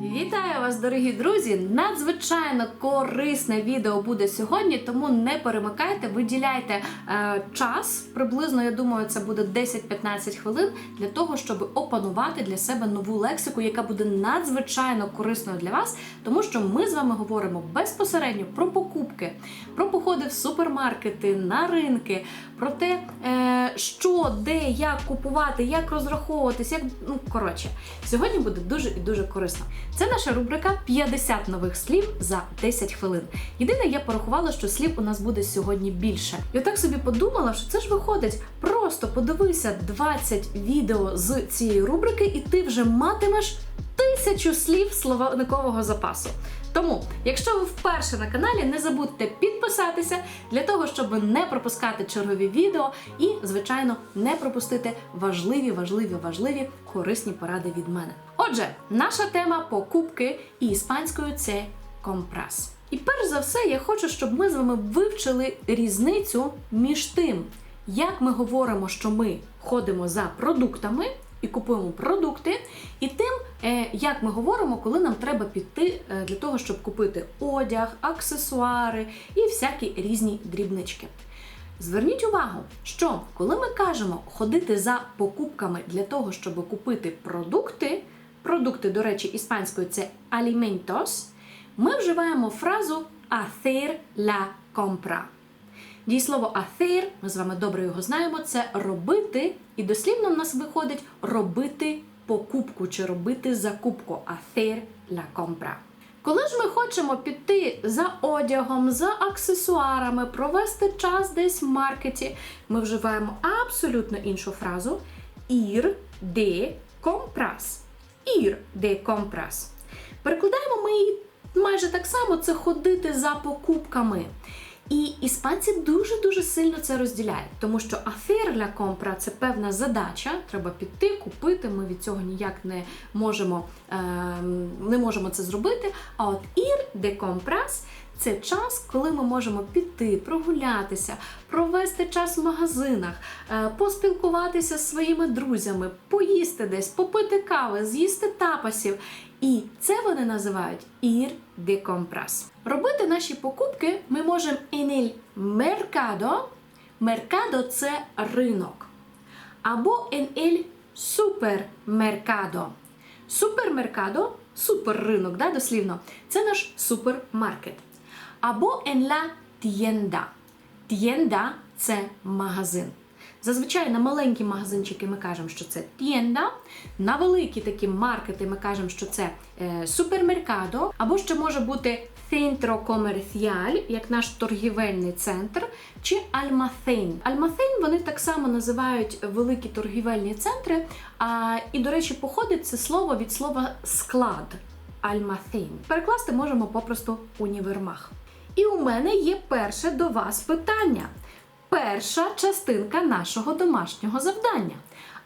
Вітаю вас, дорогі друзі! Надзвичайно корисне відео буде сьогодні, тому не перемикайте, виділяйте е, час. Приблизно, я думаю, це буде 10-15 хвилин для того, щоб опанувати для себе нову лексику, яка буде надзвичайно корисною для вас, тому що ми з вами говоримо безпосередньо про покупки, про походи в супермаркети, на ринки, про те, е, що, де, як купувати, як розраховуватись, як ну коротше, сьогодні буде дуже і дуже корисно. Це наша рубрика 50 нових слів за 10 хвилин. Єдине, я порахувала, що слів у нас буде сьогодні більше. І отак собі подумала, що це ж виходить. Просто подивися 20 відео з цієї рубрики, і ти вже матимеш тисячу слів словникового запасу. Тому, якщо ви вперше на каналі, не забудьте підписатися для того, щоб не пропускати чергові відео і, звичайно, не пропустити важливі, важливі, важливі корисні поради від мене. Отже, наша тема покупки і іспанською це компрас. І перш за все, я хочу, щоб ми з вами вивчили різницю між тим, як ми говоримо, що ми ходимо за продуктами і купуємо продукти, і тим, е, як ми говоримо, коли нам треба піти е, для того, щоб купити одяг, аксесуари і всякі різні дрібнички. Зверніть увагу, що коли ми кажемо ходити за покупками для того, щоб купити продукти, продукти, до речі, іспанською це alimentos, ми вживаємо фразу hacer la compra. Дієслово hacer, ми з вами добре його знаємо, це робити, і дослівно в нас виходить робити покупку чи робити закупку. Hacer la compra. Коли ж ми хочемо піти за одягом, за аксесуарами, провести час десь в маркеті, ми вживаємо абсолютно іншу фразу ir de compras. Ir de compras. Перекладаємо ми її майже так само це ходити за покупками. І іспанці дуже-дуже сильно це розділяють, тому що афер для компра це певна задача. Треба піти, купити. Ми від цього ніяк не можемо, е, не можемо це зробити. А от ір де компрас це час, коли ми можемо піти, прогулятися, провести час в магазинах, е, поспілкуватися з своїми друзями, поїсти десь, попити кави, з'їсти тапасів. І це вони називають ir de compras. Робити наші покупки ми можемо en el. Mercado – це ринок. Або en el supermercado. Супермеркадо суперринок, да, дослівно, це наш супермаркет. Або en la. Tienda – це магазин. Зазвичай на маленькі магазинчики ми кажемо, що це тієнда, на великі такі маркети ми кажемо, що це е, супермеркадо, або ще може бути центро комерціаль, як наш торгівельний центр, чи альмафейн. Альмафейн вони так само називають великі торгівельні центри. А, і, до речі, походить це слово від слова склад. Альмафейн. Перекласти можемо попросту універмаг. І у мене є перше до вас питання перша частинка нашого домашнього завдання.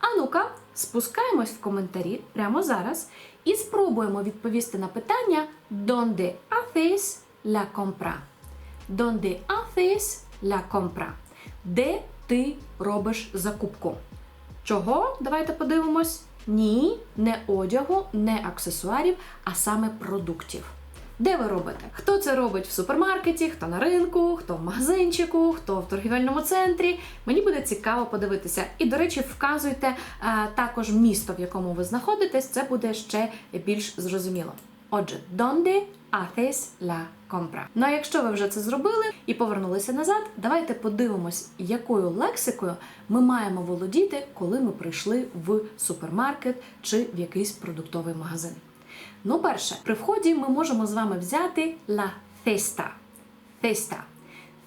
А ну-ка, спускаємось в коментарі прямо зараз і спробуємо відповісти на питання Donde haces la compra? Donde haces la compra? Де ти робиш закупку? Чого? Давайте подивимось. Ні, не одягу, не аксесуарів, а саме продуктів. Де ви робите? Хто це робить в супермаркеті, хто на ринку, хто в магазинчику, хто в торгівельному центрі. Мені буде цікаво подивитися. І, до речі, вказуйте а, також місто, в якому ви знаходитесь, це буде ще більш зрозуміло. Отже, donde haces la compra? Ну а якщо ви вже це зробили і повернулися назад, давайте подивимось, якою лексикою ми маємо володіти, коли ми прийшли в супермаркет чи в якийсь продуктовий магазин. Ну, перше, при вході ми можемо з вами взяти la cesta. Cesta.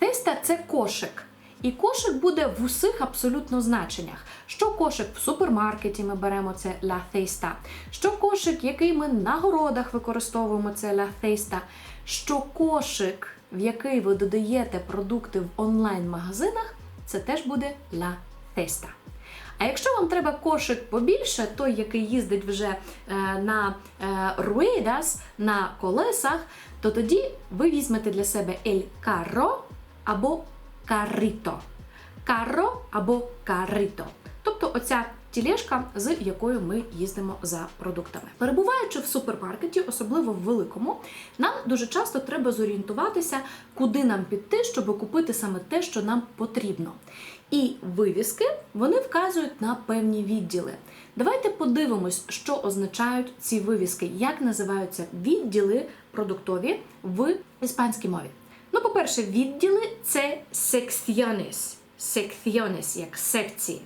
Cesta – це кошик. І кошик буде в усіх абсолютно значеннях. Що кошик в супермаркеті ми беремо це la cesta. Що кошик, який ми на городах використовуємо це la cesta. Що кошик, в який ви додаєте продукти в онлайн-магазинах, це теж буде la cesta. А якщо вам треба кошик побільше, той, який їздить вже е, на е, ruedas, на колесах, то тоді ви візьмете для себе el carro або carrito. Carro або carrito. Тобто оця тілешка, з якою ми їздимо за продуктами. Перебуваючи в супермаркеті, особливо в великому, нам дуже часто треба зорієнтуватися, куди нам піти, щоб купити саме те, що нам потрібно. І вивіски вони вказують на певні відділи. Давайте подивимось, що означають ці вивіски, як називаються відділи продуктові в іспанській мові. Ну, по-перше, відділи це secciones. Secciones, як секції.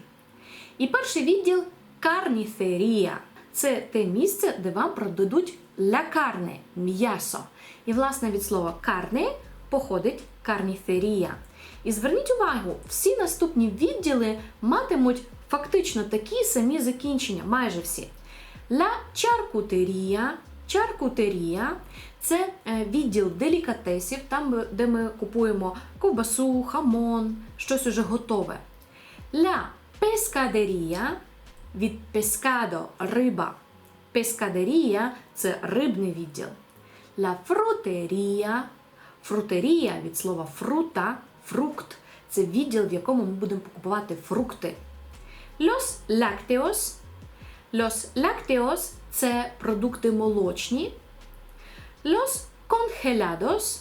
І перший відділ карніферія. Це те місце, де вам продадуть ля карне м'ясо. І, власне, від слова карне походить карніферія. І зверніть увагу, всі наступні відділи матимуть фактично такі самі закінчення, майже всі. Ла чаркутерія. Чаркутерія це е, відділ делікатесів, там, де ми купуємо ковбасу, хамон, щось уже готове. Ля пескадерія від пескадо риба. Пескадерія це рибний відділ. Ла фрутерія. Фрутерія від слова фрута, фрукт це відділ, в якому ми будемо купувати фрукти. Los lácteos. Los lácteos – це продукти молочні. Los congelados.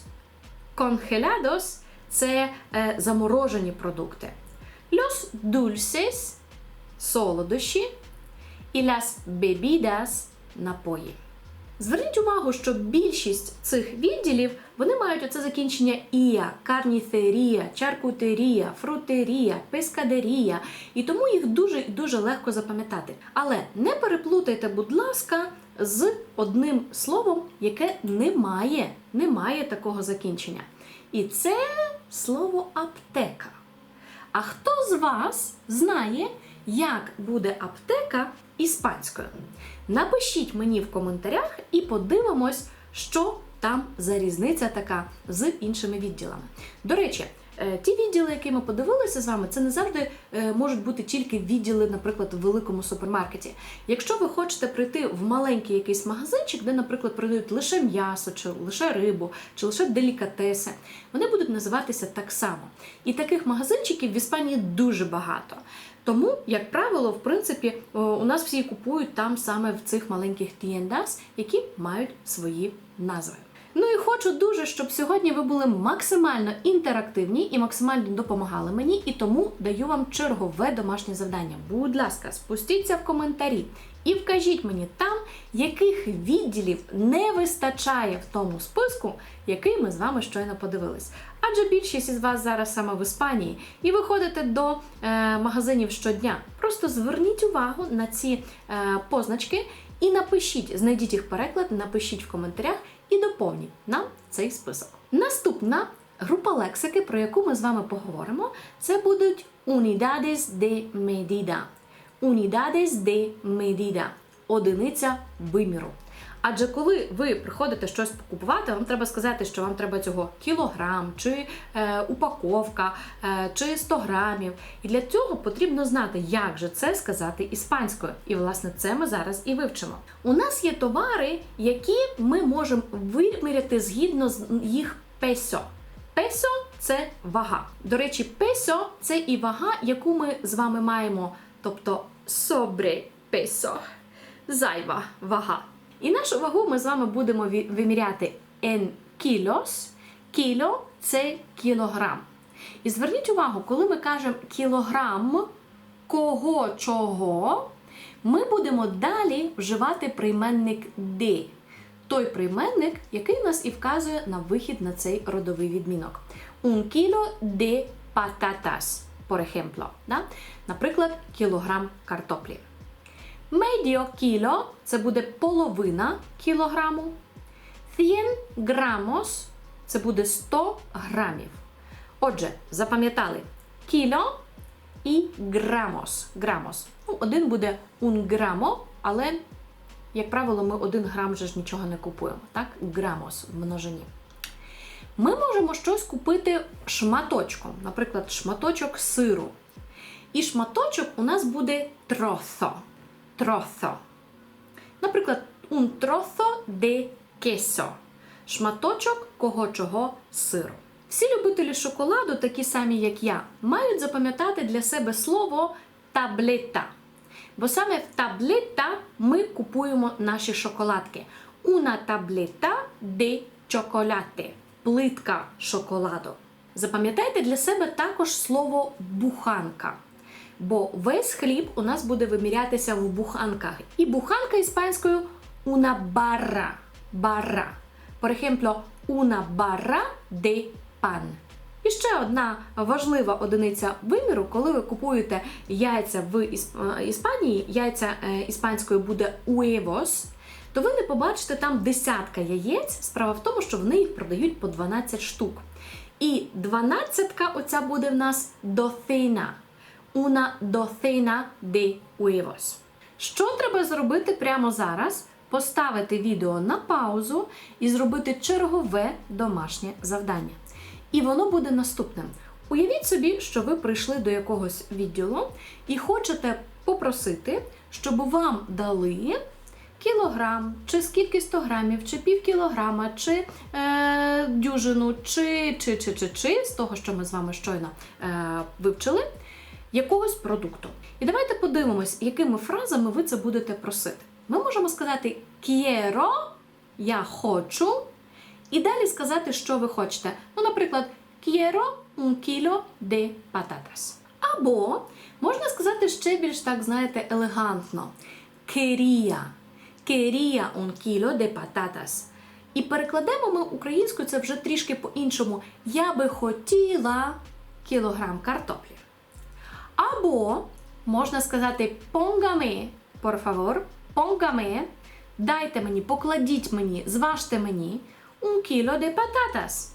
Congelados – це е, заморожені продукти. Los dulces – солодощі. І las bebidas – напої. Зверніть увагу, що більшість цих відділів вони мають оце закінчення ія, карніферія, чаркутерія, фрутерія, пескадерія, і тому їх дуже і дуже легко запам'ятати. Але не переплутайте, будь ласка, з одним словом, яке не має, не має такого закінчення. І це слово аптека. А хто з вас знає, як буде аптека іспанською? Напишіть мені в коментарях і подивимось, що там за різниця така з іншими відділами. До речі, е, ті відділи, які ми подивилися з вами, це не завжди е, можуть бути тільки відділи, наприклад, в великому супермаркеті. Якщо ви хочете прийти в маленький якийсь магазинчик, де, наприклад, продають лише м'ясо, чи лише рибу, чи лише делікатеси, вони будуть називатися так само. І таких магазинчиків в Іспанії дуже багато. Тому, як правило, в принципі, у нас всі купують там саме в цих маленьких тієндас, які мають свої назви. Ну і хочу дуже, щоб сьогодні ви були максимально інтерактивні і максимально допомагали мені, і тому даю вам чергове домашнє завдання. Будь ласка, спустіться в коментарі і вкажіть мені там, яких відділів не вистачає в тому списку, який ми з вами щойно подивились. Адже більшість із вас зараз саме в Іспанії, і ви ходите до е, магазинів щодня. Просто зверніть увагу на ці е, позначки і напишіть, знайдіть їх переклад, напишіть в коментарях і доповніть нам цей список. Наступна група лексики, про яку ми з вами поговоримо, це будуть unidades de medida. Unidades de medida – одиниця виміру. Адже коли ви приходите щось покупувати, вам треба сказати, що вам треба цього кілограм, чи е, упаковка, е, чи 100 грамів. І для цього потрібно знати, як же це сказати іспанською. І власне це ми зараз і вивчимо. У нас є товари, які ми можемо виміряти згідно з їх песо. Песо це вага. До речі, песо це і вага, яку ми з вами маємо, тобто sobre песо, зайва вага. І нашу вагу ми з вами будемо виміряти en kilos. Кіло це кілограм. І зверніть увагу, коли ми кажемо кілограм кого чого, ми будемо далі вживати прийменник de. Той прийменник, який нас і вказує на вихід на цей родовий відмінок. Un kilo de patatas, por ejemplo. Да? Наприклад, кілограм картоплі. Medio кіло це буде половина кілограму. 100 gramos це буде 100 грамів. Отже, запам'ятали кіло і грамос. грамос. Ну, один буде un gramo, але, як правило, ми один грам вже ж нічого не купуємо. Так? Грамос в множині. Ми можемо щось купити шматочком, наприклад, шматочок сиру. І шматочок у нас буде тросо. Тросо. Наприклад, un trozo de queso. Шматочок кого чого сиру. Всі любителі шоколаду, такі самі як я, мають запам'ятати для себе слово таблета. Бо саме в таблета ми купуємо наші шоколадки. Una tabletta de chocolate. Плитка шоколаду. Запам'ятайте для себе також слово буханка. Бо весь хліб у нас буде вимірятися в буханках. І буханка іспанською una barra. Barra. Por ejemplo, una barra de pan. І ще одна важлива одиниця виміру, коли ви купуєте яйця в е, Іспанії, яйця е, іспанською буде huevos, то ви не побачите там десятка яєць. Справа в тому, що вони їх продають по 12 штук. І дванадцятка оця буде в нас доцина. Una docena de huevos. Що треба зробити прямо зараз? Поставити відео на паузу і зробити чергове домашнє завдання. І воно буде наступним. Уявіть собі, що ви прийшли до якогось відділу і хочете попросити, щоб вам дали кілограм, чи скільки 100 грамів, чи пів кілограма, чи е, дюжину, чи, чи, чи, чи, чи, з того, що ми з вами щойно е, вивчили, якогось продукту. І давайте подивимось, якими фразами ви це будете просити. Ми можемо сказати quiero, я хочу, і далі сказати, що ви хочете. Ну, наприклад, quiero un kilo de patatas. Або можна сказати ще більш так, знаєте, елегантно. Quería. Quería un kilo de patatas. І перекладемо ми українською це вже трішки по-іншому. Я би хотіла кілограм картоплі. Або можна сказати póngame, por favor, póngame, дайте мені, покладіть мені, зважте мені un kilo de patatas.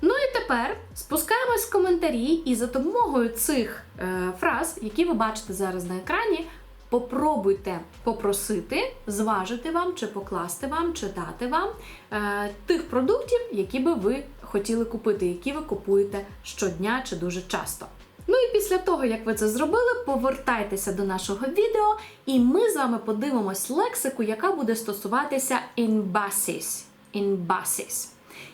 Ну і тепер спускаємось в коментарі і за допомогою цих е, фраз, які ви бачите зараз на екрані, попробуйте попросити зважити вам, чи покласти вам, чи дати вам е, тих продуктів, які би ви хотіли купити, які ви купуєте щодня чи дуже часто. Ну і після того, як ви це зробили, повертайтеся до нашого відео, і ми з вами подивимось лексику, яка буде стосуватися envases. Envases.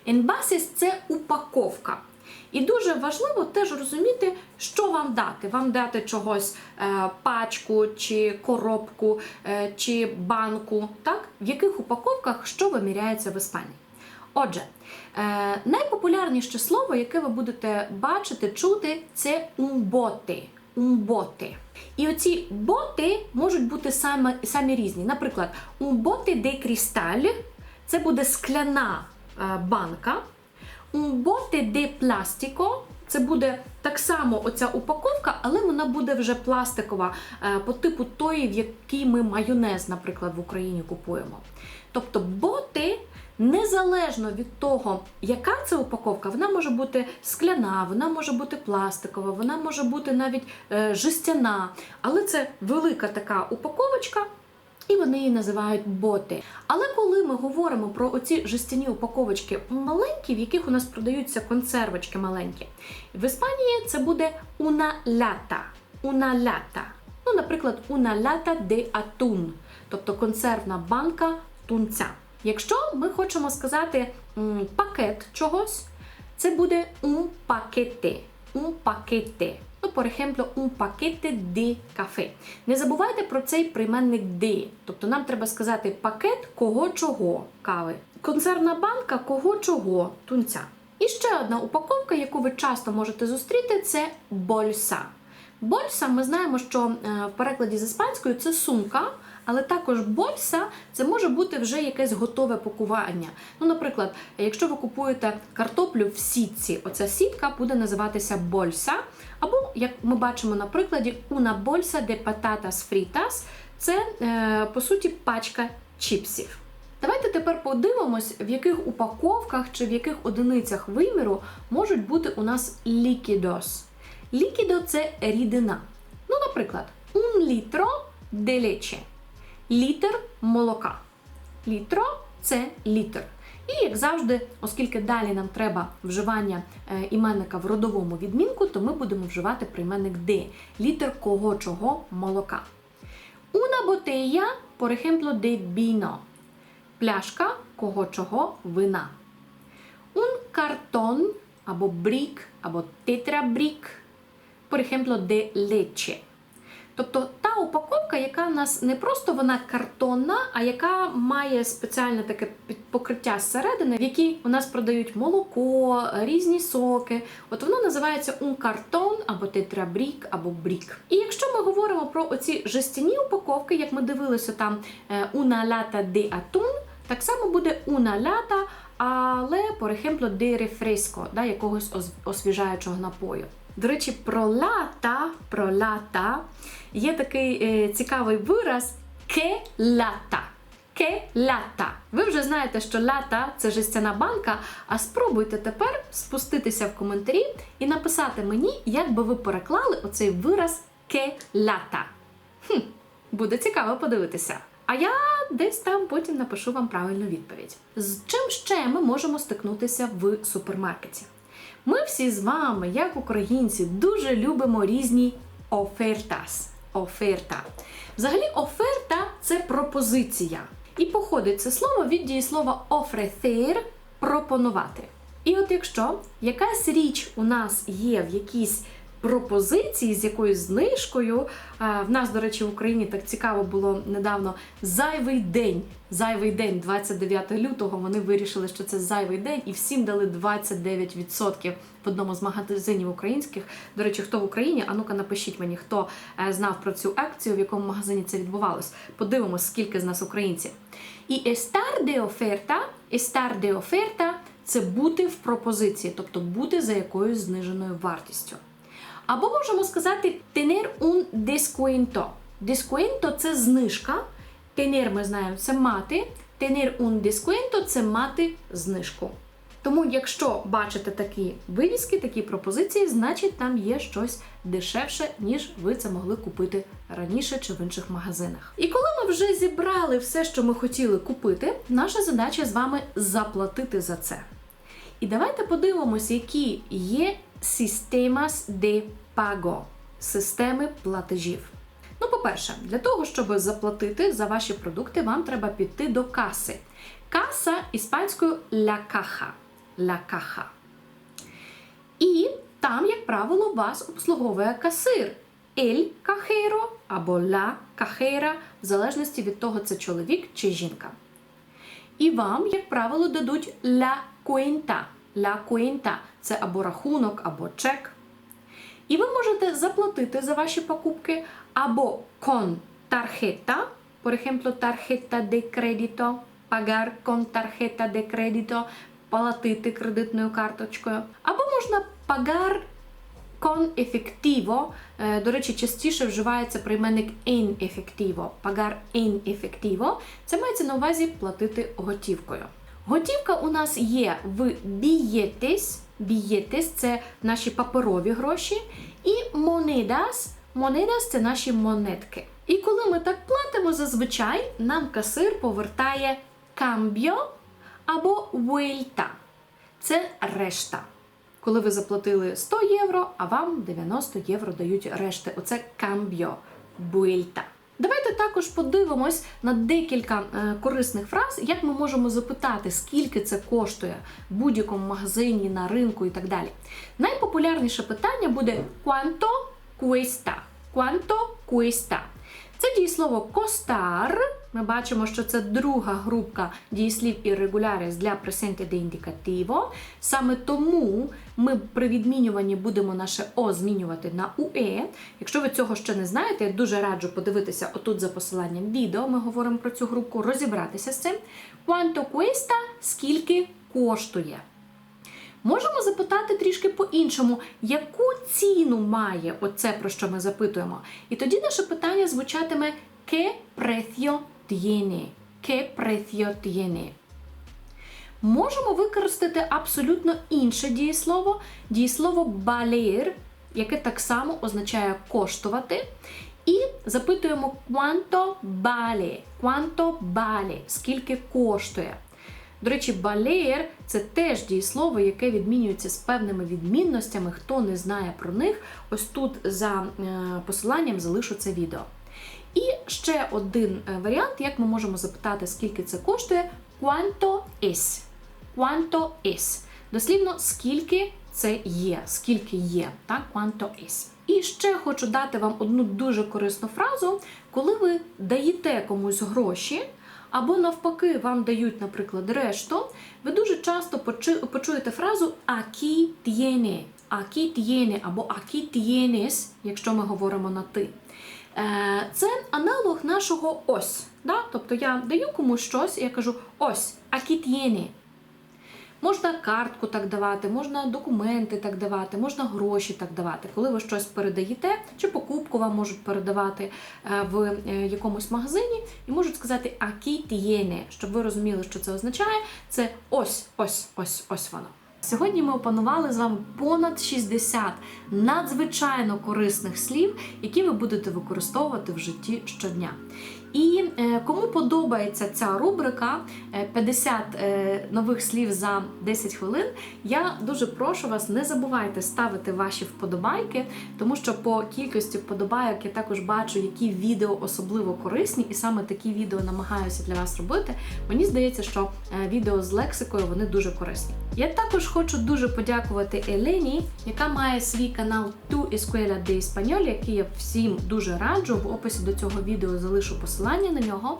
Envases – це упаковка. І дуже важливо теж розуміти, що вам дати. Вам дати чогось е, пачку, чи коробку, е, чи банку, так? в яких упаковках що виміряється в Іспанії. Отже, е, найпопулярніше слово, яке ви будете бачити, чути, це умботи. Умботи. І оці боти можуть бути саме, самі різні. Наприклад, умботи де крісталь це буде скляна банка. Bote de plastico це буде так само оця упаковка, але вона буде вже пластикова е, по типу тої, в якій ми майонез, наприклад, в Україні купуємо. Тобто боти, незалежно від того, яка це упаковка, вона може бути скляна, вона може бути пластикова, вона може бути навіть е, жестяна, але це велика така упаковочка. І вони її називають боти. Але коли ми говоримо про оці жестяні упаковочки маленькі, в яких у нас продаються консервочки маленькі, в Іспанії це буде. Una lata. Ну, наприклад, lata de atún, тобто консервна банка тунця. Якщо ми хочемо сказати пакет чогось, це буде un paquete. Un paquete. Por ejemplo, un paquete de café. Не забувайте про цей прийменник de. Тобто нам треба сказати пакет кого чого кави. Консервна банка кого чого тунця. І ще одна упаковка, яку ви часто можете зустріти, це больса. Больса, ми знаємо, що е, в перекладі з іспанською це сумка, але також больса це може бути вже якесь готове пакування. Ну, наприклад, якщо ви купуєте картоплю в сітці, оця сітка буде називатися больса. Або, як ми бачимо на прикладі, una bolsa de patatas fritas – це е, по суті пачка чіпсів. Давайте тепер подивимось, в яких упаковках чи в яких одиницях виміру можуть бути у нас лікідос. Лікідо це рідина. Ну, наприклад, un litro de leche. Літр молока. Літро це літр. І як завжди, оскільки далі нам треба вживання е, іменника в родовому відмінку, то ми будемо вживати прийменник de. Літр кого чого молока. Una botella, por ejemplo, de vino. Пляшка кого чого вина. Un cartón або брік, або тетрабрік, por ejemplo, de leche. Тобто та упаковка, яка в нас не просто вона картонна, а яка має спеціальне таке покриття зсередини, в якій у нас продають молоко, різні соки. От воно називається un картон або тетрабрік, або брік. І якщо ми говоримо про оці жестяні упаковки, як ми дивилися там е, una lata de atún, так само буде una lata, але, por ejemplo, de refresco, да, якогось освіжаючого напою. До речі, про лата, про лата є такий е, цікавий вираз ке лата. Ке лата. Ви вже знаєте, що лата це жестяна банка. А спробуйте тепер спуститися в коментарі і написати мені, як би ви переклали оцей вираз ке лата. Хм, буде цікаво подивитися. А я десь там потім напишу вам правильну відповідь. З чим ще ми можемо стикнутися в супермаркеті? Ми всі з вами, як українці, дуже любимо різні офертас. Оферта. Взагалі, оферта це пропозиція. І походить це слово від дієслова ofrecer – пропонувати. І от якщо якась річ у нас є в якійсь пропозиції з якоюсь знижкою. В нас, до речі, в Україні так цікаво було недавно зайвий день. Зайвий день, 29 лютого. Вони вирішили, що це зайвий день, і всім дали 29% в одному з магазинів українських. До речі, хто в Україні? А ну-ка напишіть мені, хто е, знав про цю акцію, в якому магазині це відбувалось. Подивимось, скільки з нас українців. І estar de oferta, estar de oferta – це бути в пропозиції, тобто бути за якоюсь зниженою вартістю. Або можемо сказати tener un descuento. Descuento – це знижка. Tener, ми знаємо, це мати. Tener un descuento – це мати знижку. Тому, якщо бачите такі вивіски, такі пропозиції, значить там є щось дешевше, ніж ви це могли купити раніше чи в інших магазинах. І коли ми вже зібрали все, що ми хотіли купити, наша задача з вами заплатити за це. І давайте подивимось, які є sistemas de pago, системи платежів. Ну, по-перше, для того, щоб заплатити за ваші продукти, вам треба піти до каси. Каса іспанською la caja. La caja. І там, як правило, вас обслуговує касир. El cajero або la cajera, в залежності від того, це чоловік чи жінка. І вам, як правило, дадуть la cuenta. La cuenta – це або рахунок, або чек. І ви можете заплатити за ваші покупки або con tarjeta, por ejemplo, tarjeta de crédito, pagar con tarjeta de crédito, платити кредитною карточкою, або можна pagar con efectivo. Е, До речі, частіше вживається прийменник en efectivo. Pagar en efectivo. Це мається на увазі платити готівкою. Готівка у нас є в billetes. Billetes – це наші паперові гроші. І monedas. Monedas – це наші монетки. І коли ми так платимо, зазвичай нам касир повертає cambio або vuelta. Це решта. Коли ви заплатили 100 євро, а вам 90 євро дають решти. Оце cambio, vuelta. Давайте також подивимось на декілька е, корисних фраз, як ми можемо запитати, скільки це коштує в будь-якому магазині, на ринку і так далі. Найпопулярніше питання буде quanto cuesta. Quanto cuesta. Це дієслово костар. Ми бачимо, що це друга групка дієслів irregulares для presente de indicativo. Саме тому ми при відмінюванні будемо наше о змінювати на уе. Якщо ви цього ще не знаєте, я дуже раджу подивитися отут за посиланням відео. Ми говоримо про цю групку, розібратися з цим. Quanto cuesta – скільки коштує. Можемо запитати трішки по-іншому, яку ціну має оце, про що ми запитуємо. І тоді наше питання звучатиме «Qué precio tiene?» «Qué precio tiene?» Можемо використати абсолютно інше дієслово, дієслово valer, яке так само означає коштувати. І запитуємо quanto vale, quanto vale, скільки коштує. До речі, балеєр це теж дієслово, яке відмінюється з певними відмінностями. Хто не знає про них, ось тут за е, посиланням залишу це відео. І ще один е, варіант, як ми можемо запитати, скільки це коштує: quanto es. Quanto es. Дослівно, скільки це є, скільки є, так, quanto es. І ще хочу дати вам одну дуже корисну фразу, коли ви даєте комусь гроші. Або навпаки, вам дають, наприклад, решту, ви дуже часто почу- почуєте фразу «aquí tiene», «aquí tiene» або «aquí tienes», якщо ми говоримо на ти. Е, Це аналог нашого ось. Да? Тобто я даю комусь щось, і я кажу ось, «aquí tiene». Можна картку так давати, можна документи так давати, можна гроші так давати. Коли ви щось передаєте, чи покупку вам можуть передавати е, в е, якомусь магазині і можуть сказати «aquí tiene», щоб ви розуміли, що це означає. Це ось, ось, ось, ось воно. Сьогодні ми опанували з вами понад 60 надзвичайно корисних слів, які ви будете використовувати в житті щодня. І е, кому подобається ця рубрика е, 50 е, нових слів за 10 хвилин, я дуже прошу вас, не забувайте ставити ваші вподобайки, тому що по кількості вподобайок я також бачу, які відео особливо корисні, і саме такі відео намагаюся для вас робити. Мені здається, що е, відео з лексикою вони дуже корисні. Я також хочу дуже подякувати Елені, яка має свій канал Tu Escuela de Español, який я всім дуже раджу. В описі до цього відео залишу посилання на нього.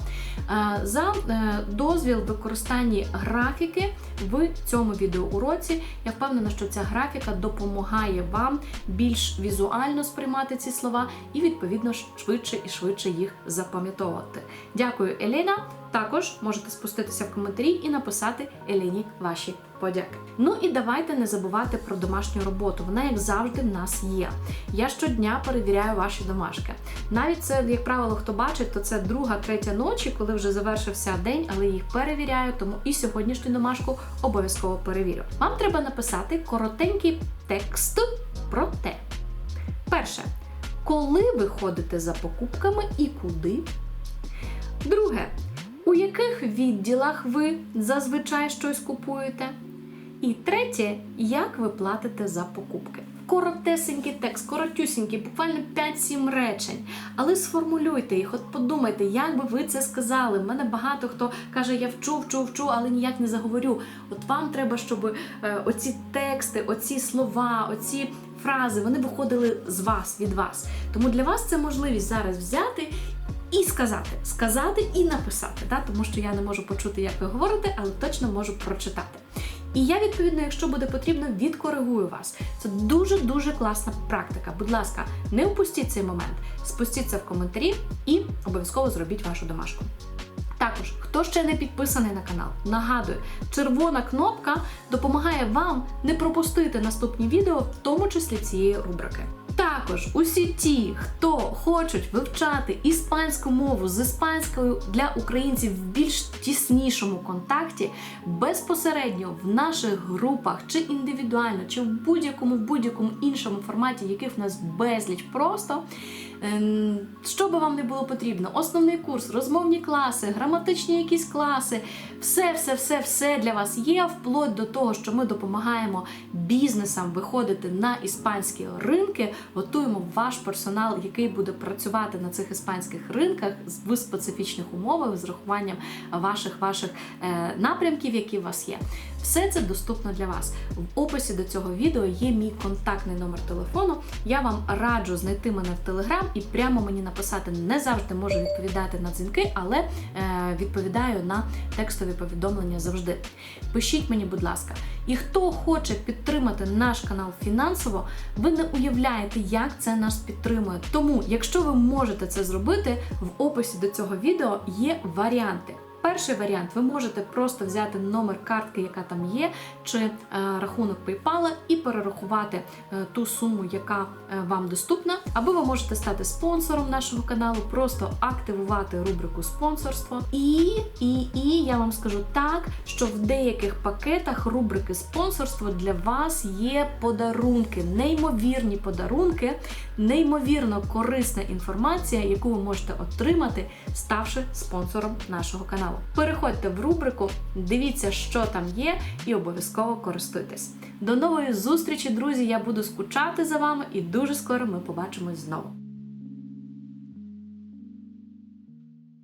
е, За е, дозвіл використанні графіки в цьому відеоуроці. Я впевнена, що ця графіка допомагає вам більш візуально сприймати ці слова і, відповідно, швидше і швидше їх запам'ятовувати. Дякую, Елена. Також можете спуститися в коментарі і написати Елені ваші подяки. Ну і давайте не забувати про домашню роботу. Вона, як завжди, в нас є. Я щодня перевіряю ваші домашки. Навіть це, як правило, хто бачить, то це друга, третя ночі, коли вже завершився день, але їх перевіряю, тому і сьогоднішню домашку обов'язково перевірю. Вам треба написати коротенький текст про те. Перше, коли ви ходите за покупками і куди? Друге, у яких відділах ви зазвичай щось купуєте? І третє, як ви платите за покупки. Коротесенький текст, коротюсінький, буквально 5-7 речень. Але сформулюйте їх, от подумайте, як би ви це сказали. У мене багато хто каже, я вчу, вчу, вчу, але ніяк не заговорю. От вам треба, щоб е, оці тексти, оці слова, оці фрази вони виходили з вас, від вас. Тому для вас це можливість зараз взяти і сказати, сказати і написати, да? тому що я не можу почути, як ви говорите, але точно можу прочитати. І я, відповідно, якщо буде потрібно, відкоригую вас. Це дуже-дуже класна практика. Будь ласка, не впустіть цей момент. Спустіться в коментарі і обов'язково зробіть вашу домашку. Також, хто ще не підписаний на канал, нагадую, червона кнопка допомагає вам не пропустити наступні відео, в тому числі цієї рубрики. Також усі ті, хто хочуть вивчати іспанську мову з іспанською для українців в більш тіснішому контакті, безпосередньо в наших групах, чи індивідуально, чи в будь-якому будь-якому іншому форматі, яких в нас безліч просто. Ем, Що би вам не було потрібно? Основний курс, розмовні класи, граматичні якісь класи, все, все, все, все для вас є, вплоть до того, що ми допомагаємо бізнесам виходити на іспанські ринки, готуємо ваш персонал, який буде працювати на цих іспанських ринках в специфічних умовах з рахуванням ваших ваших е, напрямків, які у вас є. Все це доступно для вас. В описі до цього відео є мій контактний номер телефону. Я вам раджу знайти мене в Телеграм і прямо мені написати. Не завжди можу відповідати на дзвінки, але е, відповідаю на текстові повідомлення завжди. Пишіть мені, будь ласка. І хто хоче підтримати наш канал фінансово, ви не уявляєте, як це нас підтримує. Тому, якщо ви можете це зробити, в описі до цього відео є варіанти. Перший варіант ви можете просто взяти номер картки, яка там є, чи е, рахунок PayPal і перерахувати е, ту суму, яка е, вам доступна. Або ви можете стати спонсором нашого каналу, просто активувати рубрику спонсорство. І, і, і я вам скажу так, що в деяких пакетах рубрики спонсорство для вас є подарунки, неймовірні подарунки, неймовірно корисна інформація, яку ви можете отримати, ставши спонсором нашого каналу. Переходьте в рубрику, дивіться, що там є, і обов'язково користуйтесь. До нової зустрічі, друзі! Я буду скучати за вами, і дуже скоро ми побачимось знову.